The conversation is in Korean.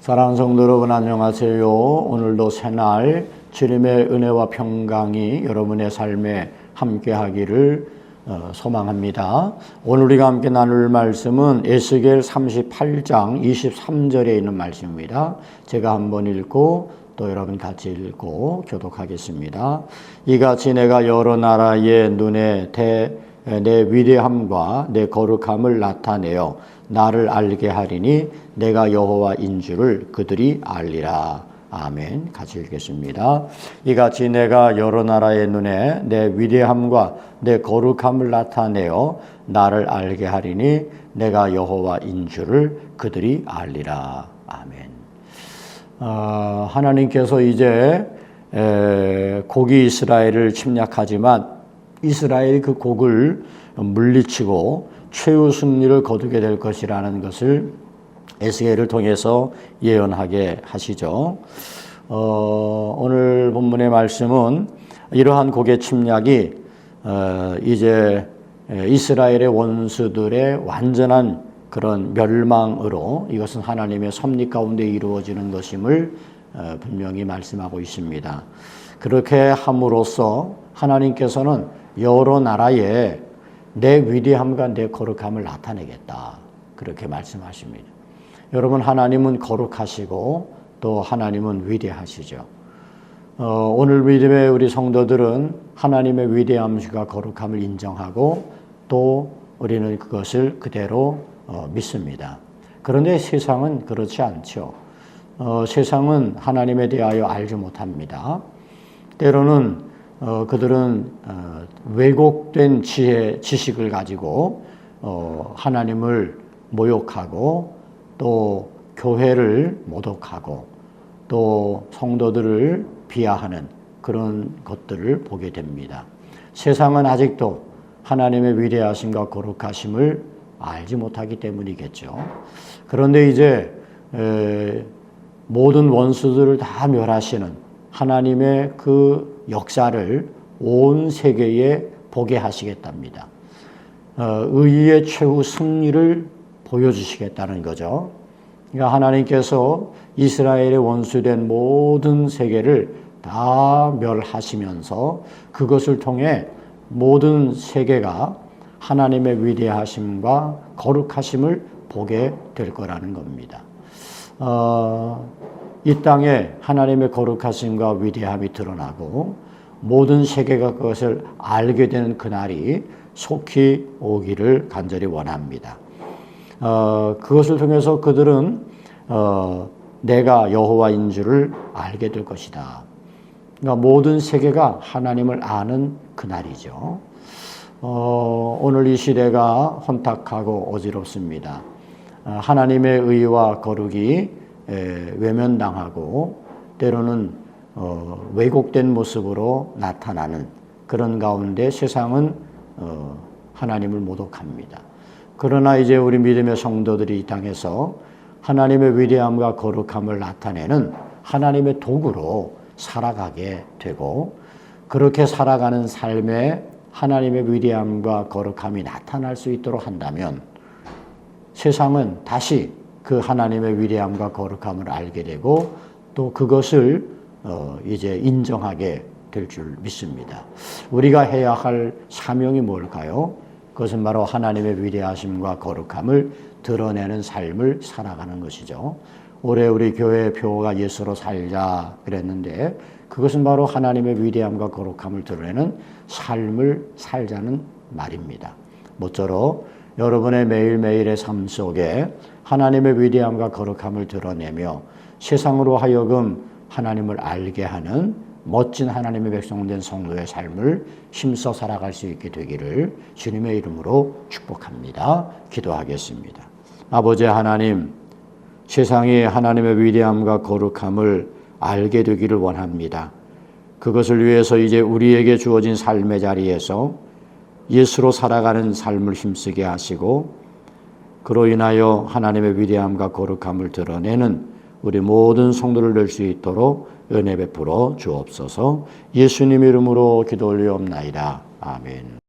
사랑하는 성도 여러분 안녕하세요. 오늘도 새날 주님의 은혜와 평강이 여러분의 삶에 함께하기를 어, 소망합니다. 오늘 우리가 함께 나눌 말씀은 에스겔 38장 23절에 있는 말씀입니다. 제가 한번 읽고 또 여러분 같이 읽고 교독하겠습니다. 이같이 내가 여러 나라의 눈에 대, 내 위대함과 내 거룩함을 나타내어 나를 알게 하리니 내가 여호와인 줄을 그들이 알리라. 아멘. 같이 읽겠습니다. 이같이 내가 여러 나라의 눈에 내 위대함과 내 거룩함을 나타내어 나를 알게 하리니 내가 여호와인 줄을 그들이 알리라. 아멘. 어, 하나님께서 이제 에, 고기 이스라엘을 침략하지만 이스라엘이 그 곡을 물리치고 최후 승리를 거두게 될 것이라는 것을 에스겔을 통해서 예언하게 하시죠. 어, 오늘 본문의 말씀은 이러한 곡의 침략이 어, 이제 이스라엘의 원수들의 완전한 그런 멸망으로 이것은 하나님의 섭리 가운데 이루어지는 것임을 어, 분명히 말씀하고 있습니다. 그렇게 함으로써 하나님께서는 여러 나라에 내 위대함과 내 거룩함을 나타내겠다. 그렇게 말씀하십니다. 여러분, 하나님은 거룩하시고 또 하나님은 위대하시죠. 어, 오늘 믿음의 우리 성도들은 하나님의 위대함과 거룩함을 인정하고 또 우리는 그것을 그대로 어, 믿습니다. 그런데 세상은 그렇지 않죠. 어, 세상은 하나님에 대하여 알지 못합니다. 때로는 어, 그들은 어, 왜곡된 지혜, 지식을 가지고 어, 하나님을 모욕하고 또 교회를 모독하고 또 성도들을 비하하는 그런 것들을 보게 됩니다. 세상은 아직도 하나님의 위대하심과 거룩하심을 알지 못하기 때문이겠죠. 그런데 이제 에, 모든 원수들을 다 멸하시는 하나님의 그 역사를 온 세계에 보게 하시겠답니다. 어, 의의 최후 승리를 보여주시겠다는 거죠. 그러니까 하나님께서 이스라엘의 원수된 모든 세계를 다 멸하시면서 그것을 통해 모든 세계가 하나님의 위대하심과 거룩하심을 보게 될 거라는 겁니다. 어, 이 땅에 하나님의 거룩하심과 위대함이 드러나고 모든 세계가 그것을 알게 되는 그날이 속히 오기를 간절히 원합니다. 어, 그것을 통해서 그들은 어, 내가 여호와인 줄을 알게 될 것이다. 그러니까 모든 세계가 하나님을 아는 그날이죠. 어, 오늘 이 시대가 혼탁하고 어지럽습니다. 어, 하나님의 의와 거룩이 에, 외면당하고 때로는 어, 왜곡된 모습으로 나타나는 그런 가운데 세상은 어, 하나님을 모독합니다. 그러나 이제 우리 믿음의 성도들이 이 땅에서 하나님의 위대함과 거룩함을 나타내는 하나님의 도구로 살아가게 되고 그렇게 살아가는 삶에 하나님의 위대함과 거룩함이 나타날 수 있도록 한다면 세상은 다시 그 하나님의 위대함과 거룩함을 알게 되고 또 그것을 어 이제 인정하게 될 줄 믿습니다. 우리가 해야 할 사명이 뭘까요? 그것은 바로 하나님의 위대하심과 거룩함을 드러내는 삶을 살아가는 것이죠. 올해 우리 교회 표가 예수로 살자 그랬는데 그것은 바로 하나님의 위대함과 거룩함을 드러내는 삶을 살자는 말입니다. 모쪼록 여러분의 매일매일의 삶 속에 하나님의 위대함과 거룩함을 드러내며 세상으로 하여금 하나님을 알게 하는 멋진 하나님의 백성된 성도의 삶을 힘써 살아갈 수 있게 되기를 주님의 이름으로 축복합니다. 기도하겠습니다. 아버지 하나님, 세상이 하나님의 위대함과 거룩함을 알게 되기를 원합니다. 그것을 위해서 이제 우리에게 주어진 삶의 자리에서 예수로 살아가는 삶을 힘쓰게 하시고 그로 인하여 하나님의 위대함과 거룩함을 드러내는 우리 모든 성도를 낼 수 있도록 은혜 베풀어 주옵소서 예수님 이름으로 기도 올리옵나이다. 아멘.